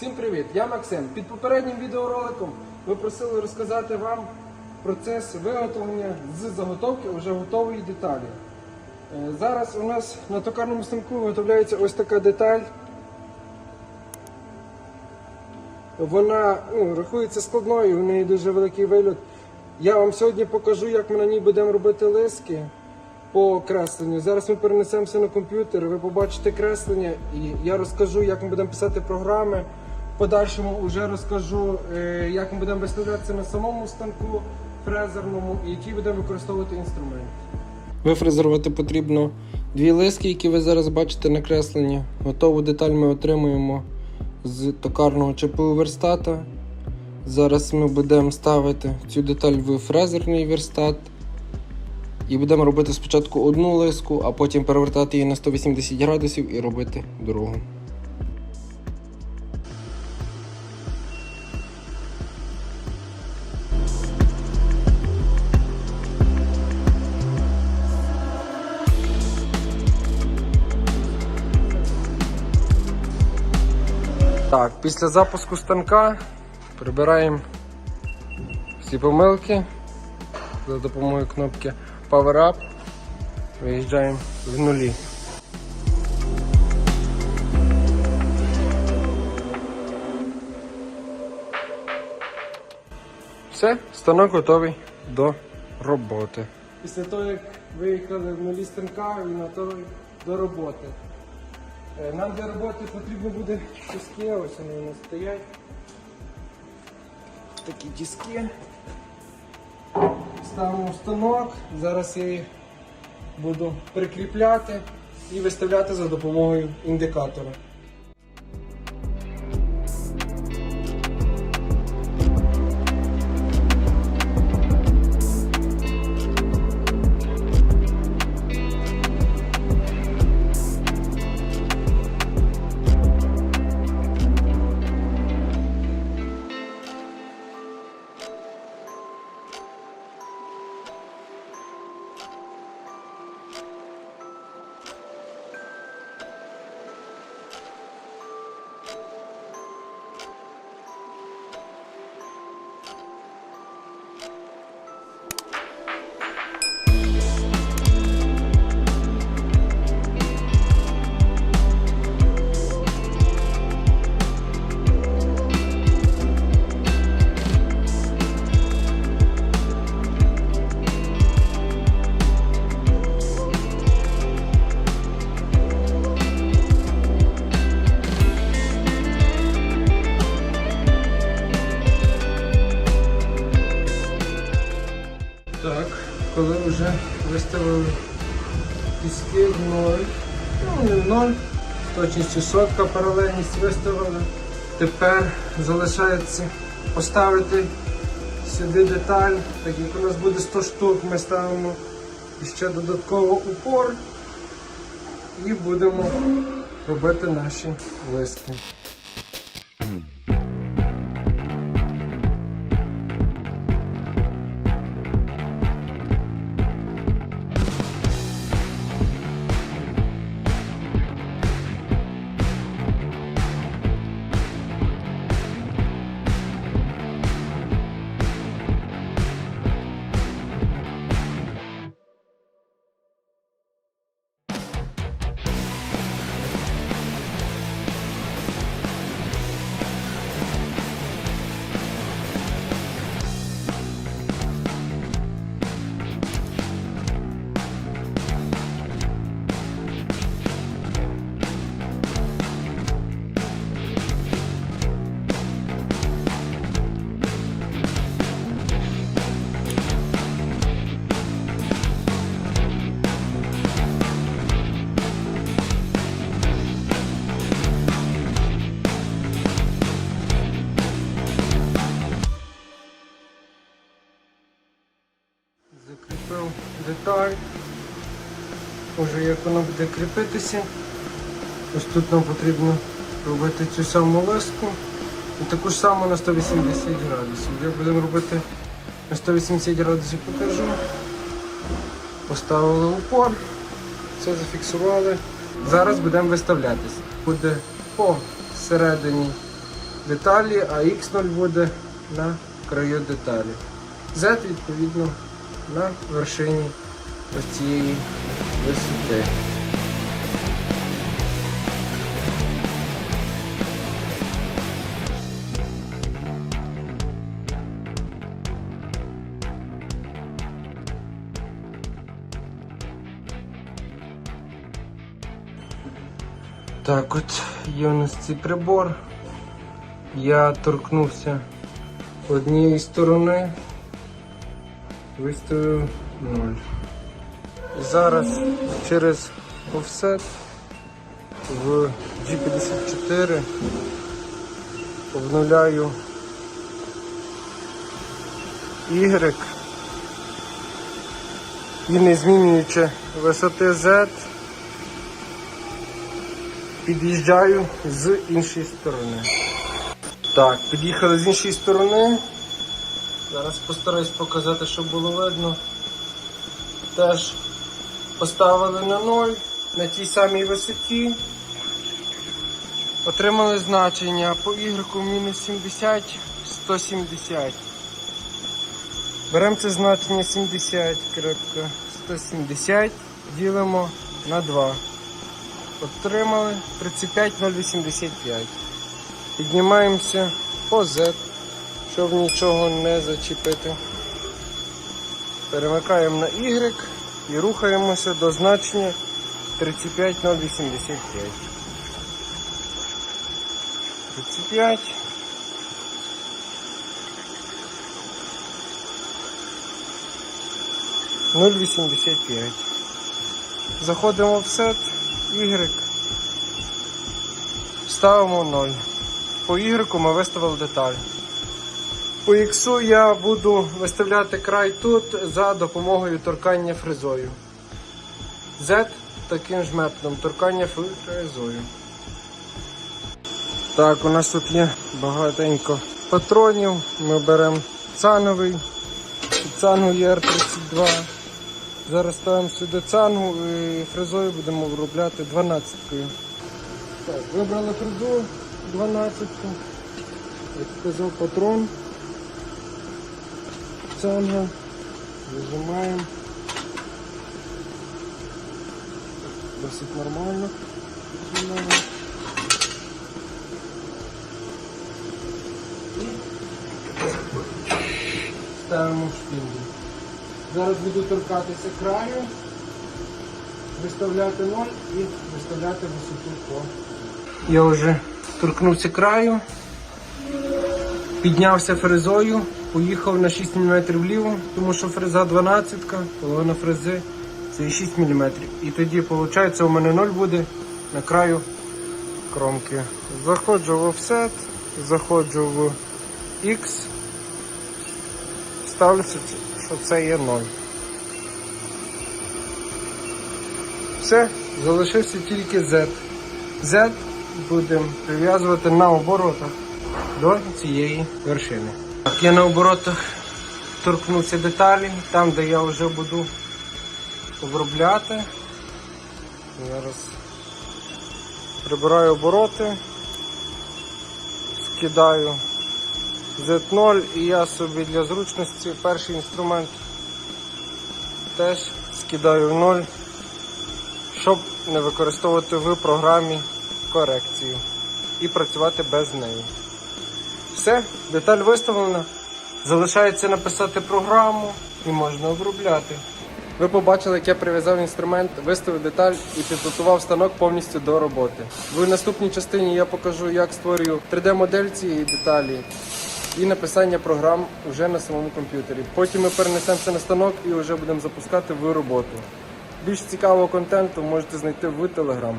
Всім привіт! Я Максим. Під попереднім відеороликом ви просили розказати вам процес виготовлення з заготовки вже готової деталі. Е, Зараз у нас на токарному станку виготовляється ось така деталь. Вона ну, рахується складною, у неї дуже великий вильот. Я вам сьогодні покажу, як ми на ній будемо робити лиски по кресленню. Зараз ми перенесемося на комп'ютер, ви побачите креслення, і я розкажу, як ми будемо писати програми. Подальшому вже розкажу, е, як ми будемо виставлятися на самому станку фрезерному і які будемо використовувати інструменти. Вифрезерувати потрібно дві лиски, які ви зараз бачите на кресленні. Готову деталь ми отримуємо з токарного ЧПУ верстата. Зараз ми будемо ставити цю деталь в фрезерний верстат. І будемо робити спочатку одну лиску, а потім перевертати її на 180 градусів і робити другу. Так, після запуску станка прибираємо всі помилки за допомогою кнопки Power Up. Виїжджаємо в нулі. Все, станок готовий до роботи. Після того, як виїхали в нулі станка, він готовий до роботи. Е, Нам для роботи потрібно буде тиски, ось вони у нас стоять. Такі тіски. Ставимо в станок. Зараз я їх буду прикріпляти і виставляти за допомогою індикатора. Виставили тиски в ноль, ну не в ноль, точністю сотка паралельність виставили. Тепер залишається поставити сюди деталь, так як у нас буде 100 штук, ми ставимо ще додатково упор і будемо робити наші лиски. Уже як воно буде кріпитися. Ось тут нам потрібно робити цю саму лиску. І таку ж саму на 180 градусів. Як будемо робити на 180 градусів покажу. Поставили упор, все зафіксували. Зараз будемо виставлятися. Буде по середині деталі, а X0 буде на краю деталі. Z відповідно на вершині ось цієї висоти. Так, от є у нас цей прибор. Я торкнувся однієї сторони, виставив 0. Зараз через офсет в G54 обновляю Y і не змінюючи висоти Z, під'їжджаю з іншої сторони. Так, під'їхали з іншої сторони. Зараз постараюсь показати, щоб було видно. Теж поставили на 0 на тій самій висоті. Отримали значення по Y мінус 70, 170. Беремо це значення 70, крапка, 170, ділимо на 2. Отримали 35,085. Піднімаємося по Z, щоб нічого не зачепити. Перемикаємо на Y і рухаємося до значення 35,085. 35. Нуль вісімдесят п'ять. Заходимо в сет, Y. Ставимо 0. По Y ми виставили деталь. По X я буду виставляти край тут за допомогою торкання фрезою. Z таким ж методом торкання фрезою. Так, у нас тут є багатенько патронів. Ми беремо цановий. Цангу ЄР-32. Зараз ставимо сюди цангу і фрезою будемо виробляти 12-кою. Так, вибрали фрезу 12-ку. Як сказав патрон. Цанга. Вижимаємо. Досить нормально. Вижимаємо. Ставимо шпінду. Зараз буду торкатися краю, виставляти 0 і виставляти висоту по. Я вже торкнувся краю, піднявся фрезою, поїхав на 6 мм вліво, тому що фреза 12, половина фрези це 6 мм. І тоді, виходить, у мене 0 буде на краю кромки. Заходжу в офсет, заходжу в X, ставлю, що це є 0. Все, залишився тільки Z. Z будемо прив'язувати на оборотах до цієї вершини. Я на оборотах торкнувся деталі, там де я вже буду обробляти. Зараз прибираю обороти, скидаю Z0 і я собі для зручності перший інструмент теж скидаю в 0, щоб не використовувати в програмі корекцію і працювати без неї. Все, деталь виставлена. Залишається написати програму і можна обробляти. Ви побачили, як я прив'язав інструмент, виставив деталь і підготував станок повністю до роботи. В наступній частині я покажу, як створюю 3D-модель цієї деталі і написання програм вже на самому комп'ютері. Потім ми перенесемося на станок і вже будемо запускати в роботу. Більш цікавого контенту можете знайти в Telegram.